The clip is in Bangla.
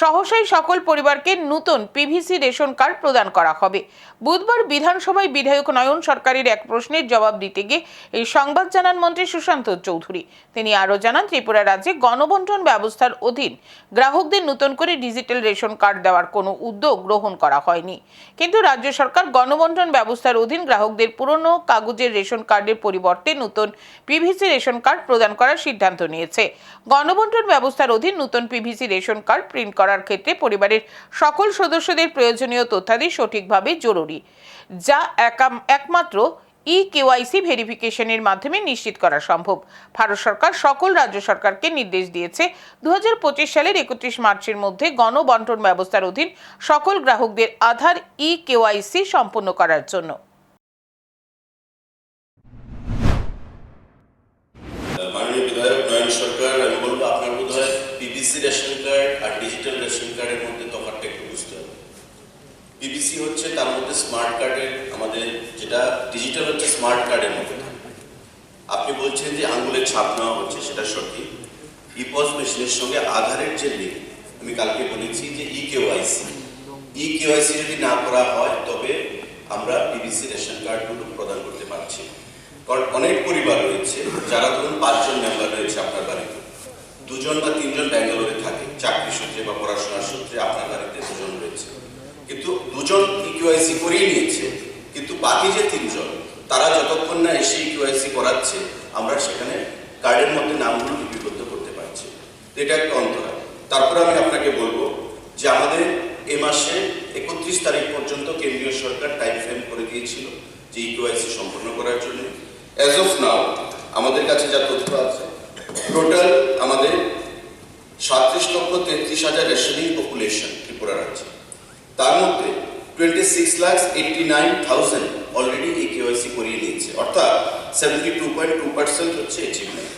সহসাই সকল পরিবারকে নতুন পিভিসি রেশন কার্ড প্রদান করা হবে। বুধবার বিধানসভায় বিধায়ক নয়ন সরকারের এক প্রশ্নের জবাব দিতে গিয়ে এই সংবাদ জানান মন্ত্রী সুশান্ত চৌধুরী। তিনি আরও জানান, ত্রিপুরা রাজ্যে গণবন্টন ব্যবস্থার অধীন গ্রাহকদের নতুন করে ডিজিটাল রেশন কার্ড দেওয়ার কোনো উদ্যোগ গ্রহণ করা হয়নি। কিন্তু রাজ্য সরকার গণবন্টন ব্যবস্থার অধীন গ্রাহকদের পুরনো কাগজের রেশন কার্ডের পরিবর্তে নতুন পিভিসি রেশন কার্ড প্রদান করার সিদ্ধান্ত নিয়েছে। গণবন্টন ব্যবস্থার অধীন নতুন পিভিসি রেশন কার্ড প্রিন্ট করার ক্ষেত্রে পরিবারের সকল সদস্যদের প্রয়োজনীয় তথ্যাদি সঠিকভাবে জরুরি, যা একাম- একমাত্র ই কেওয়াইসি ভেরিফিকেশনের মাধ্যমে নিশ্চিত করা সম্ভব। ভারত সরকার সকল রাজ্য সরকারকে নির্দেশ দিয়েছে দু হাজার পঁচিশ সালের একত্রিশ মার্চের মধ্যে গণবন্টন ব্যবস্থার অধীন সকল গ্রাহকদের আধার ই কেওয়াইসি সম্পন্ন করার জন্য। পিবিসি রেশন কার্ড আর ডিজিটাল রেশন কার্ডের মধ্যে তফাৎটা একটু বুঝতে হবে। পিবিসি হচ্ছে তার মধ্যে স্মার্ট কার্ডের আমাদের যেটা ডিজিটাল হচ্ছে স্মার্ট কার্ডের মধ্যে আপনি বলছেন যে আঙ্গুলের ছাপ নেওয়া হচ্ছে, সেটা সঠিক। ইপস মেশিনের সঙ্গে আধারের যে লিঙ্ক আমি কালকে বলেছি যে ই কেওয়াইসি ই কেওয়াইসি যদি না করা হয়, তবে আমরা বিবিসি রেশন কার্ডগুলো প্রদান করতে পারছি। কারণ অনেক পরিবার রয়েছে, যারা ধরুন পাঁচজন মেম্বার রয়েছে আপনার বাড়িতে। দুজন বা তিনজন ব্যাঙ্গালোরে সূত্রে বা পড়াশোনার সূত্রে আপনার বাড়িতে দুজন রয়েছে। কিন্তু দুজন ইকিউআইসি করিয়ে নিয়েছে, কিন্তু বাকি যে তিনজন, তারা যতক্ষণ না এসে ইকিউআইসি করাচ্ছে, আমরা সেখানে কার্ডের মধ্যে নামগুলো লিপিবদ্ধ করতে পারছি। এটা একটা অন্তরায়। তারপরে আমি আপনাকে বলব যে আমাদের এ মাসে একত্রিশ তারিখ পর্যন্ত কেন্দ্রীয় সরকার টাইম ফ্রেম করে দিয়েছিল যে ইকিউআইসি সম্পন্ন করার জন্য। অ্যাজ অফ নাও আমাদের কাছে যা তথ্য আছে টোটাল আমাদের সাতত্রিশ লক্ষ তেত্রিশ হাজার রেশনিং পপুলেশন ত্রিপুরা রাজ্যে। তার মধ্যে twenty six lakh eighty nine thousand already এই কেওয়াইসি করিয়ে নিয়েছে। অর্থাৎ seventy two point two percent হচ্ছে অ্যাচিভমেন্ট